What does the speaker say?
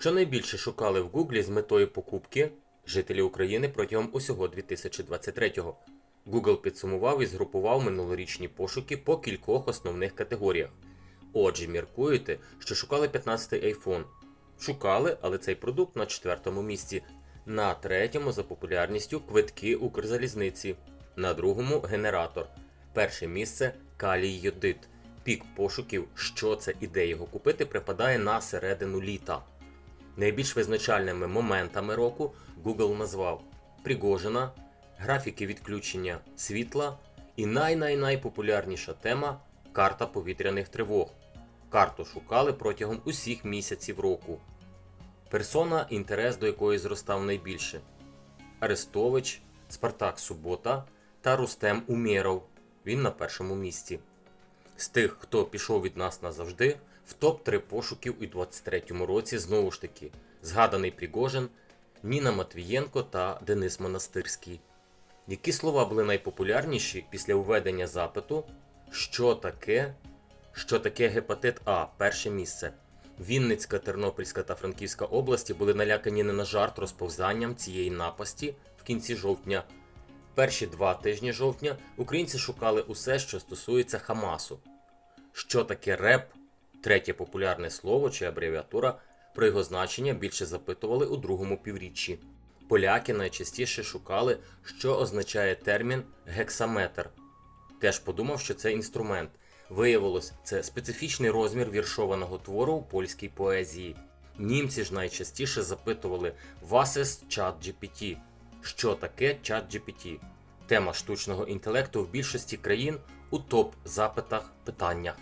Що найбільше шукали в Гуглі з метою покупки жителі України протягом усього 2023-го. Google підсумував і згрупував минулорічні пошуки по кількох основних категоріях. Отже, міркуєте, що шукали 15-й iPhone. Шукали, але цей продукт на четвертому місці. На третьому за популярністю квитки Укрзалізниці. На другому генератор. Перше місце калій йодит. Пік пошуків, що це і де його купити, припадає на середину літа. Найбільш визначальними моментами року Google назвав Пригожина, графіки відключення світла і най-най-найпопулярніша тема карта повітряних тривог. Карту шукали протягом усіх місяців року. Персона, інтерес до якої зростав найбільше: Арестович, Спартак Субота та Рустем Умєров. Він на першому місці. З тих, хто пішов від нас назавжди, в топ-3 пошуків у 23-му році знову ж таки згаданий Пригожин, Ніна Матвієнко та Денис Монастирський. Які слова були найпопулярніші після введення запиту? Що таке? Що таке гепатит А? Перше місце. Вінницька, Тернопільська та Франківська області були налякані не на жарт розповзанням цієї напасті в кінці жовтня. Перші два тижні жовтня українці шукали усе, що стосується Хамасу. Що таке реп? Третє популярне слово чи абревіатура, про його значення більше запитували у другому півріччі. Поляки найчастіше шукали, що означає термін гексаметр. Теж подумав, що це інструмент. Виявилось, це специфічний розмір віршованого твору у польській поезії. Німці ж найчастіше запитували «Was ist ChatGPT?» Що таке ChatGPT? Тема штучного інтелекту в більшості країн у топ-запитах питаннях.